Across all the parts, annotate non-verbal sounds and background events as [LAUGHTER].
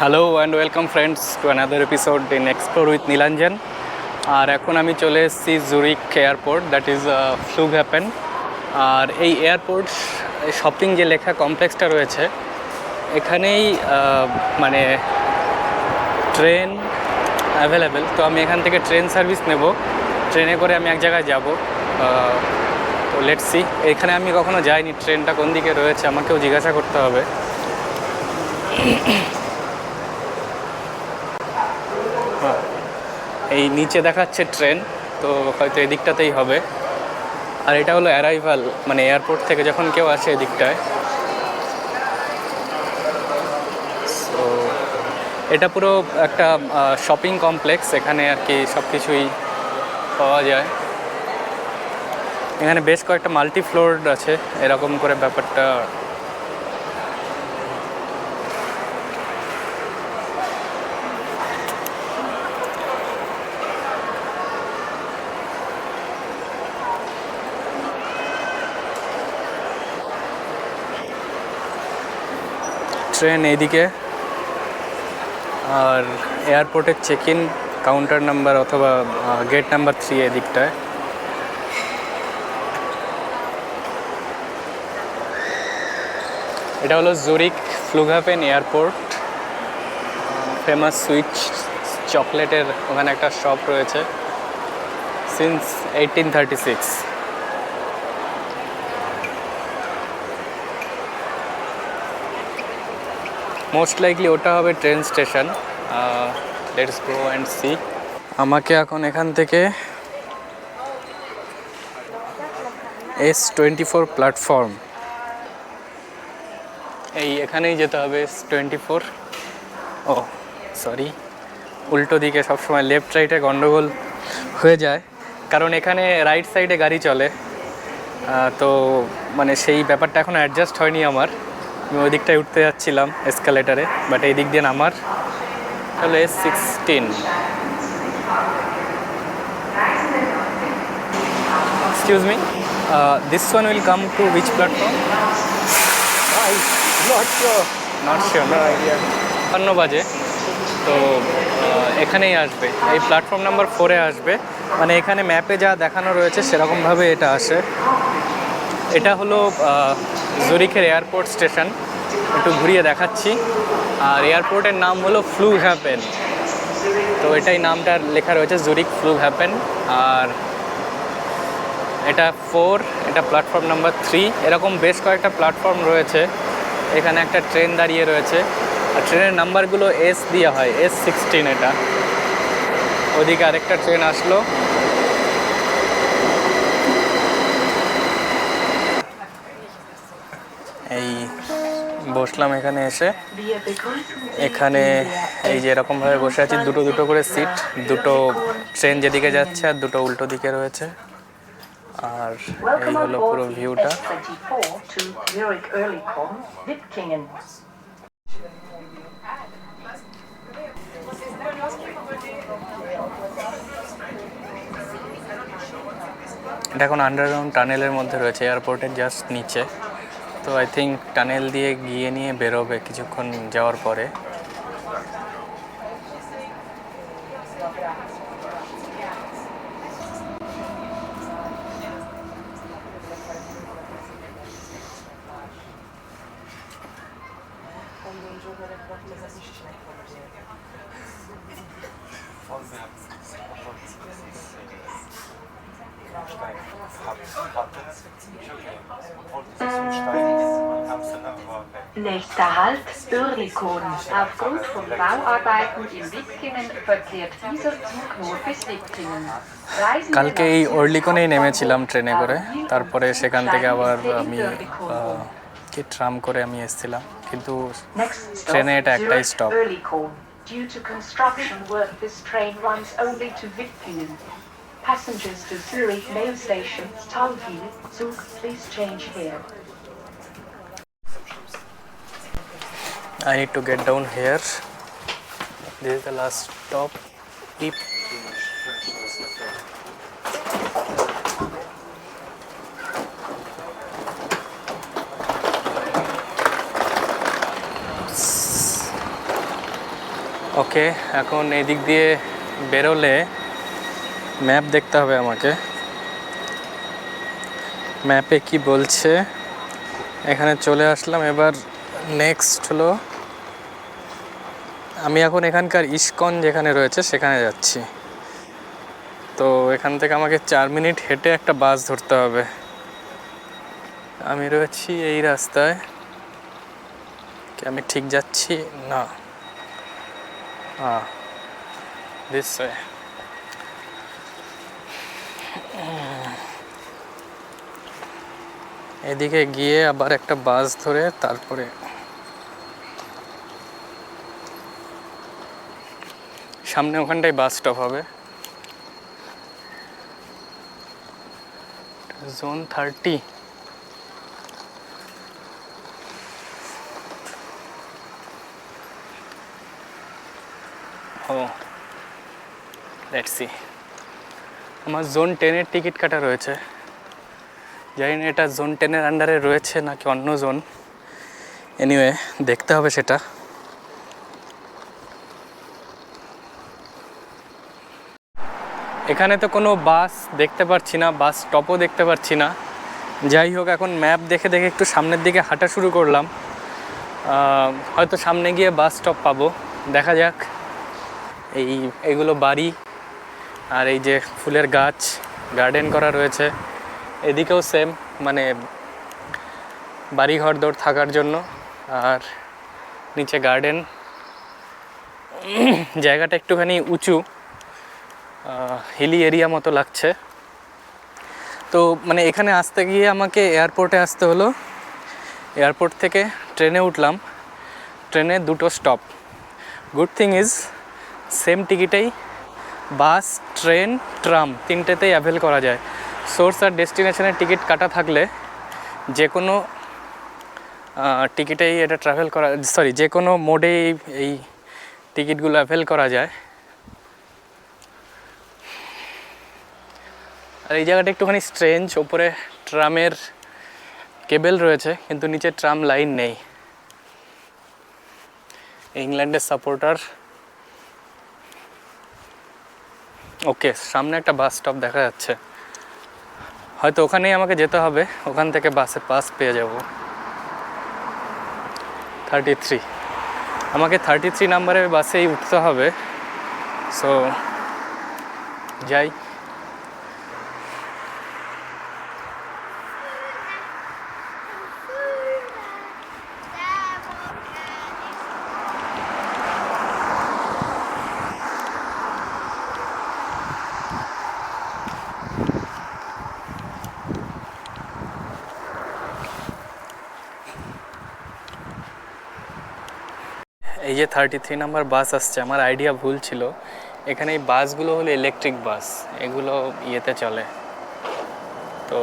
Hello and welcome friends to another episode in explore with Nilanjan আর এখন আমি চলে এসেছি Zurich airport that is Flughafen আর এই airport shopping যে লেখা কমপ্লেক্সটা রয়েছে, এখানেই মানে ট্রেন অ্যাভেলেবেল তো আমি এখান থেকে ট্রেন সার্ভিস নেব। ট্রেনে করে আমি এক জায়গায় যাব। তো লেটস এখানে আমি কখনো যাইনি। ট্রেনটা কোন দিকে রয়েছে, আমাকেও জিজ্ঞাসা করতে হবে। এই নিচে দেখাচ্ছে ট্রেন, তো হয়তো এদিকটাতেই হবে। আর এটা হলো অ্যারাইভাল মানে এয়ারপোর্ট থেকে যখন কেউ আসে এদিকটায়। তো এটা পুরো একটা শপিং কমপ্লেক্স এখানে আর কি সব কিছুই পাওয়া যায়। এখানে বেশ কয়েকটা মাল্টি ফ্লোর আছে, এরকম করে ব্যাপারটা ট্রেন এইদিকে। আর এয়ারপোর্টের চেক ইন কাউন্টার নাম্বার অথবা গেট নাম্বার থ্রি এদিকটায়। এটা হলো Zurich Flughafen airport famous Swiss চকলেটের ওখানে একটা শপ রয়েছে। Since eighteen thirty six most likely ওটা হবে train station let's go and see আমাকে এখন এখান থেকে এস টোয়েন্টি ফোর প্ল্যাটফর্ম এই এখানেই যেতে হবে এস টোয়েন্টি ফোর ও সরি উল্টো দিকে সবসময় লেফট রাইটে গন্ডগোল হয়ে যায়। কারণ এখানে রাইট সাইডে গাড়ি চলে। তো মানে সেই ব্যাপারটা এখন অ্যাডজাস্ট হয়নি আমার। আমি ওই দিকটায় উঠতে যাচ্ছিলাম এসকালেটারে বাট এই দিক দিয়ে নামার তাহলে S sixteen excuse me this one will come to which platform not sure বাজে। তো এখানেই আসবে। এই প্ল্যাটফর্ম নাম্বার ফোরে আসবে। মানে এখানে ম্যাপে যা দেখানো রয়েছে সেরকমভাবে এটা আসে। এটা হলো আহ, জুরিখের এয়ারপোর্ট স্টেশন। একটু ঘুরিয়ে দেখাচ্ছি। আর এয়ারপোর্টের নাম হলো ফ্লু হ্যাপেন তো এটাই নামটা লেখা রয়েছে জুরিক ফ্লু হ্যাপেন আর এটা ফোর, এটা প্ল্যাটফর্ম নাম্বার থ্রি। এরকম বেশ কয়েকটা প্ল্যাটফর্ম রয়েছে। এখানে একটা ট্রেন দাঁড়িয়ে রয়েছে। আর ট্রেনের নাম্বারগুলো এস দিয়ে হয় এস সিক্সটিন এটা। ওদিকে আরেকটা ট্রেন আসলো এই বসলাম এখানে এসে। এখানে এই যে এরকমভাবে বসে আছি দুটো দুটো করে সিট দুটো ট্রেন যেদিকে যাচ্ছে আর দুটো উল্টো দিকে রয়েছে। আর এই হলো পুরো ভিউটা। S24 to Zurich Oerlikon, Wittkingen. এটা এখন আন্ডারগ্রাউন্ড টানেলের মধ্যে রয়েছে এয়ারপোর্টের জাস্ট নিচে। তো আই থিঙ্ক টানেল দিয়ে গিয়ে নিয়ে বেরোবে কিছুক্ষণ যাওয়ার পরে। Nächster Halt, Oerlikon. Aufgrund von Bauarbeiten in Wittkingen verkehrt dieser Zug nur bis Wittkingen. কালকে এই nach অর্লিকনেই নেমেছিলাম ট্রেনে করে তারপরে সেখান থেকে আবার আমি um. কি ট্রাম করে আমি এসেছিলাম কিন্তু ট্রেনে এটা একটাই stop Due to construction work, this train runs only to Wittkingen. Passengers to Zurich Mail Station, Talwil, Zug, please change here. I need to get down here. This is the last stop. Beep. Okay এখন এদিক দিয়ে বেরোলে map দেখতে হবে আমাকে ম্যাপে কি বলছে এখানে চলে আসলাম এবার নেক্সট হলো আমি এখন এখানকার ইস্কন যেখানে রয়েছে সেখানে যাচ্ছি। তো এখান থেকে আমাকে চার মিনিট হেঁটে একটা বাস ধরতে হবে। আমি রয়েছি এই রাস্তায়। কি আমি ঠিক যাচ্ছি? না। হ্যাঁ এদিকে গিয়ে আবার একটা বাস ধরে তারপরে সামনে ওখানটায় বাস স্টপ হবে। জোন থার্টি ও লেটস আমার জোন টেনের টিকিট কাটা রয়েছে। জানি না এটা জোন টেনের আন্ডারে রয়েছে নাকি অন্য জোন এনিওয়ে দেখতে হবে সেটা। এখানে তো কোনো বাস দেখতে পাচ্ছি না, বাস স্টপও দেখতে পাচ্ছি না। যাই হোক, এখন ম্যাপ দেখে দেখে একটু সামনের দিকে হাঁটা শুরু করলাম। হয়তো সামনে গিয়ে বাস স্টপ পাবো। দেখা যাক। এই, এগুলো বাড়ি আর এই যে ফুলের গাছ গার্ডেন করা রয়েছে। এদিকেও সেম মানে বাড়ি ঘর দৌড় থাকার জন্য। আর নিচে গার্ডেন জায়গাটা একটুখানি উঁচু। হিলি এরিয়া মতো লাগছে। তো মানে এখানে আসতে গিয়ে আমাকে এয়ারপোর্টে আসতে হলো। এয়ারপোর্ট থেকে ট্রেনে উঠলাম। ট্রেনে দুটো stop good thing is same টিকিটেই bus train tram তিনটেতেই অ্যাভেল করা যায়। সোর্স আর ডেস্টিনেশনের টিকিট কাটা থাকলে যে কোনো টিকিটেই এটা ট্রাভেল করা সরি যে কোনো মোডেই এই টিকিটগুলো অ্যাভেল করা যায়। আর এই জায়গাটা একটুখানি স্ট্রেঞ্জ ওপরে ট্রামের কেবেল রয়েছে, কিন্তু নিচে ট্রাম লাইন নেই। ইংল্যান্ডের সাপোর্টার। ওকে, সামনে একটা বাস স্টপ দেখা যাচ্ছে। হয়তো ওখানেই আমাকে যেতে হবে, ওখান থেকে বাসে পাস পেয়ে যাব। থার্টি থ্রি আমাকে থার্টি থ্রি নাম্বারের বাসেই উঠতে হবে। সো যাই। থার্টি থ্রি নাম্বার বাস আসছে, আমার আইডিয়া ভুল ছিল। এখানে এই বাসগুলো হলো ইলেকট্রিক বাস এগুলো ইয়েতে চলে। তো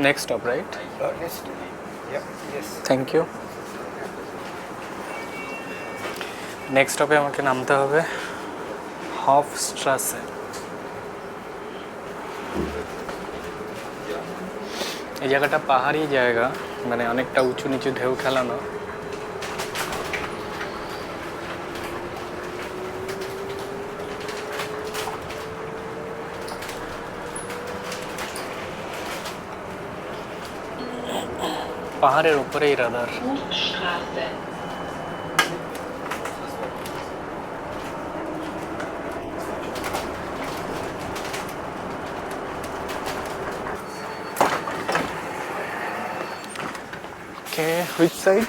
next stop right Uh, next. Yep. Yes. Thank you next স্টপে আমাকে নামতে হবে হফ স্ট্রাসে এই জায়গাটা পাহাড়ি জায়গা মানে অনেকটা উঁচু নিচু ঢেউ খেলানো পাহাড়ের উপরেই rather Hofstraße. Okay, which side?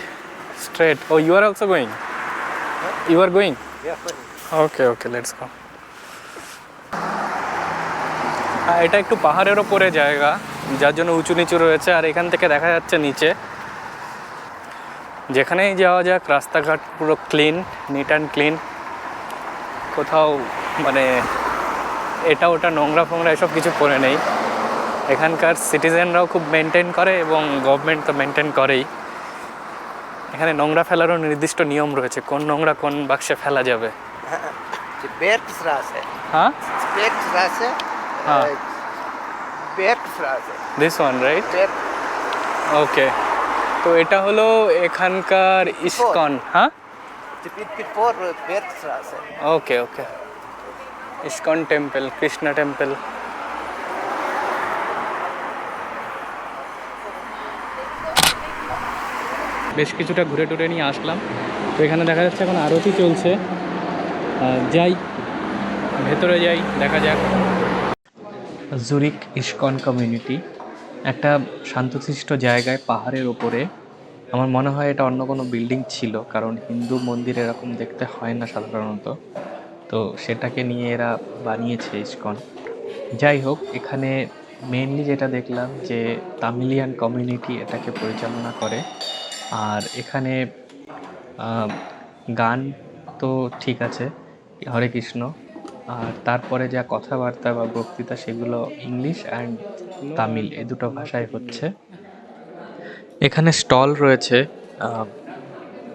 Straight. Oh, you are also going? You are going? Yeah, fine. Okay okay let's go হ্যাঁ এটা একটু পাহাড়ের ওপরে জায়গা যার জন্য উঁচু নিচু রয়েছে আর এখান থেকে দেখা যাচ্ছে নিচে। যেখানেই যাওয়া যাক রাস্তাঘাট পুরো ক্লিন নিট অ্যান্ড ক্লিন কোথাও মানে এটা ওটা নোংরা ফোংরা এসব কিছু করে নেই। এখানকার সিটিজেনরাও খুব মেনটেন করে এবং গভর্নমেন্ট তো মেনটেন করেই। এখানে নোংরা ফেলারও নির্দিষ্ট নিয়ম রয়েছে কোন নোংরা কোন বাক্সে ফেলা যাবে। Bergstraße. হ্যাঁ। Äh, Bergstraße. This one right. Okay তো এটা হলো এখানকার ইস্কন হ্যাঁ. Okay okay ISKCON temple Krishna temple. বেশ কিছুটা ঘুরে টুরে নিয়ে আসলাম। তো এখানে দেখা যাচ্ছে এখন আরতি চলছে। যাই ভেতরে যাই দেখা যাক। জুরিক ইস্কন কমিউনিটি, একটা শান্তশিষ্ট জায়গায় পাহাড়ের ওপরে। আমার মনে হয় এটা অন্য কোনো বিল্ডিং ছিল, কারণ হিন্দু মন্দির এরকম দেখতে হয় না সাধারণত। তো সেটাকে নিয়ে এরা বানিয়েছে ইস্কন। যাই হোক, এখানে মেনলি যেটা দেখলাম যে তামিলিয়ান কমিউনিটি এটাকে পরিচালনা করে। আর এখানে গান তো ঠিক আছে, হরে কৃষ্ণ। আর তারপরে যা কথাবার্তা বা বক্তৃতা সেগুলো ইংলিশ অ্যান্ড তামিল এ দুটো ভাষায় হচ্ছে। এখানে স্টল রয়েছে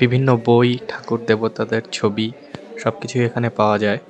বিভিন্ন বই, ঠাকুর, দেবতাদের ছবি সব কিছুই এখানে পাওয়া যায়।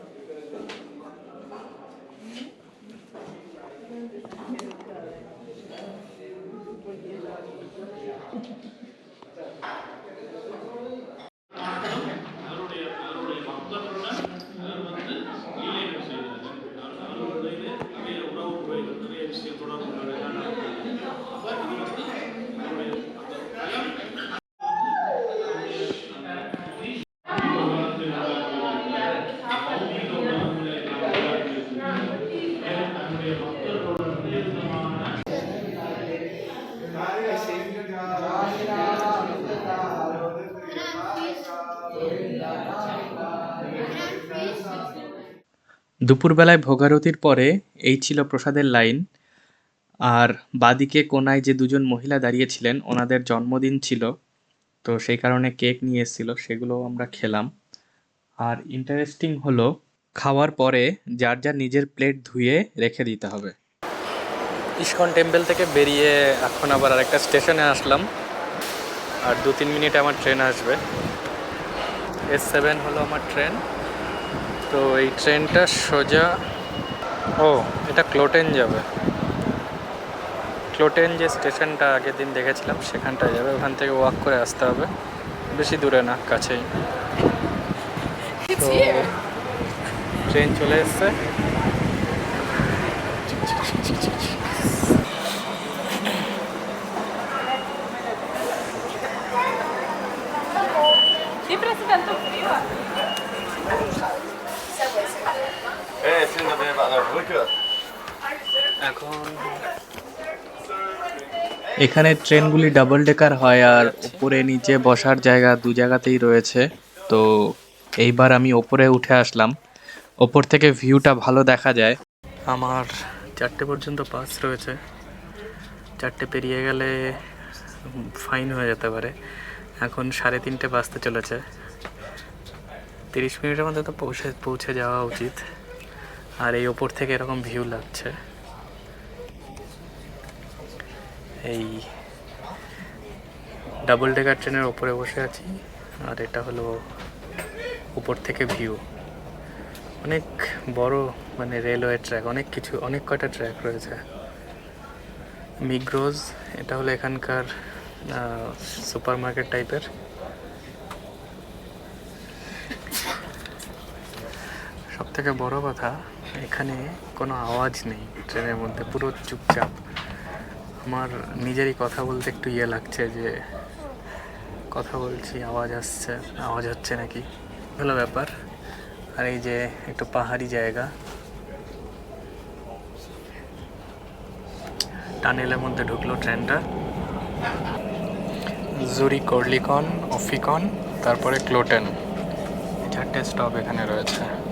দুপুরবেলায় ভোগারতির পরে এই ছিল প্রসাদের লাইন। আর বাদিকে কোনায় যে দুজন মহিলা দাঁড়িয়েছিলেন, ওনাদের জন্মদিন ছিল। তো সেই কারণে কেক নিয়ে এসেছিল সেগুলো আমরা খেলাম। আর ইন্টারেস্টিং হলো, খাওয়ার পরে যার যার নিজের প্লেট ধুয়ে রেখে দিতে হবে। ইস্কন টেম্পল থেকে বেরিয়ে এখন আবার আরেকটা স্টেশনে আসলাম। আর দু তিন মিনিটে আমার ট্রেন আসবে। এস সেভেন হলো আমার ট্রেন। তো এই ট্রেনটা সোজা ও এটা ক্লোটেন যাবে। ক্লোটেন যে স্টেশনটা আগের দিন দেখেছিলাম সেখানটায় যাবে। ওখান থেকে ওয়াক করে আসতে হবে। বেশি দূরে না কাছেই। তো ট্রেন চলে এসছে। এখানে ট্রেনগুলি ডাবল ডেকার হয় আর উপরে নিচে বসার জায়গা দু জায়গাতেই রয়েছে। তো এইবার আমি ওপরে উঠে আসলাম। ওপর থেকে ভিউটা ভালো দেখা যায়। আমার চারটে পর্যন্ত পাস রয়েছে। চারটে পেরিয়ে গেলে ফাইন হয়ে যেতে পারে। এখন সাড়ে তিনটে বাজতে চলেছে। তিরিশ মিনিটের মধ্যে তো পৌঁছে পৌঁছে যাওয়া উচিত। আর এই ওপর থেকে এরকম ভিউ লাগছে। এই ডাবল ডেকার ট্রেনের ওপরে বসে আছি। আর এটা হলো উপর থেকে ভিউ অনেক বড় মানে রেলওয়ে ট্র্যাক অনেক কিছু, অনেক কয়টা ট্র্যাক রয়েছে। মিগ্রোজ এটা হলো এখানকার সুপার মার্কেট টাইপের সব থেকে বড় কথা, এখানে কোনো আওয়াজ নেই ট্রেনের মধ্যে, পুরো চুপচাপ। আমার নিজেরই কথা বলতে একটু ইয়ে লাগছে যে, কথা বলছি, আওয়াজ আসছে, আওয়াজ হচ্ছে নাকি? ভালো ব্যাপার। আর এই যে একটু পাহাড়ি জায়গা। টানেলের মধ্যে ঢুকলো ট্রেনটা। জুরি কর্লিকন, অফিকন, তারপরে ক্লোটেন। চারটে স্টপ এখানে রয়েছে।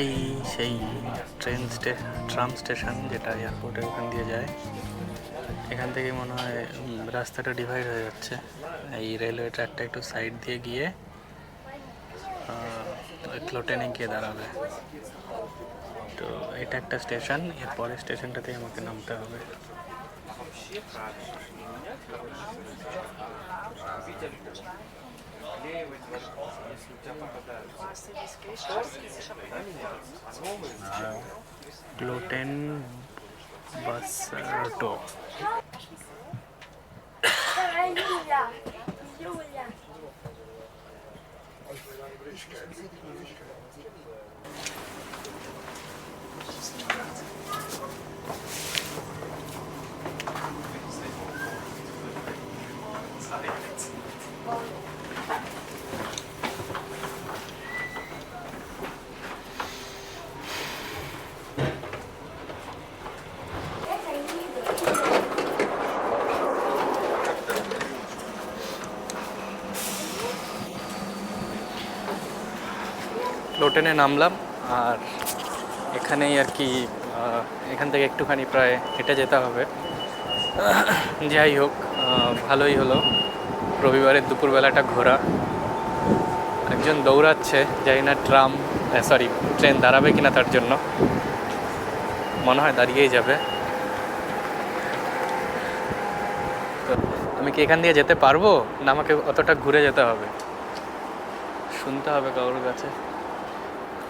এই সেই ট্রেন স্টে, ট্রাম স্টেশন যেটা এয়ারপোর্টের ওখান দিয়ে যায়। এখান থেকে মনে হয় রাস্তাটা ডিভাইড হয়ে যাচ্ছে। এই রেলওয়ে ট্র্যাকটা একটু সাইড দিয়ে গিয়ে ক্লোটেনে গিয়ে দাঁড়াবে। তো এটা একটা স্টেশন, এর পরের স্টেশনটাতে আমাকে নামতে হবে। ক্লোটেন বাস অটো Julia. লোটেনে নামলাম, আর এখানেই আর কি এখান থেকে একটুখানি প্রায় হেঁটে যেতে হবে। যাই হোক ভালোই হলো। রবিবারের দুপুরবেলাটা ঘোরা। একজন দৌড়াচ্ছে, জানি না ট্রাম সরি ট্রেন দাঁড়াবে কিনা তার জন্য। মনে হয় দাঁড়িয়েই যাবে। আমি কি এখান দিয়ে যেতে পারব? না, আমাকে অতটা ঘুরে যেতে হবে। শুনতে হবে কারোর কাছে।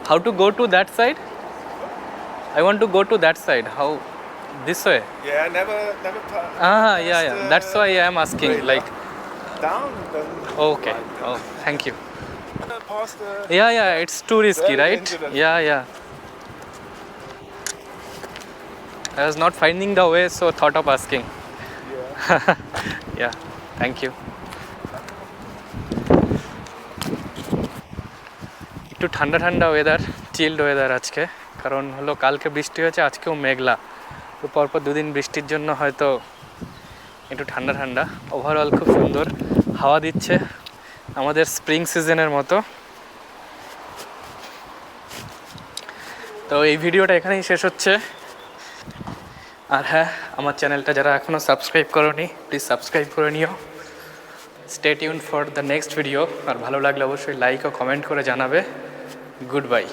How to go to that side? I want to go to that side. How? This way? Yeah, never, never ah yeah yeah. That's why i am asking like down, then okay. oh thank you. Yeah yeah it's too risky right? yeah yeah. I was not finding the way so thought of asking. Yeah. [LAUGHS] yeah thank you একটু ঠান্ডা ঠান্ডা weather child weather আজকে। কারণ হলো কালকে বৃষ্টি হয়েছে, আজকেও মেঘলা। তো পরপর দুদিন বৃষ্টির জন্য হয়তো একটু ঠান্ডা ঠান্ডা। ওভারঅল খুব সুন্দর, হাওয়া দিচ্ছে আমাদের স্প্রিং সিজনের মতো। তো এই ভিডিওটা এখানেই শেষ হচ্ছে। আর হ্যাঁ আমার চ্যানেলটা যারা এখনও সাবস্ক্রাইব করোনি প্লিজ সাবস্ক্রাইব করে নিও। Stay tune for the next video আর ভালো লাগলে অবশ্যই লাইক ও কমেন্ট করে জানাবে। Good bye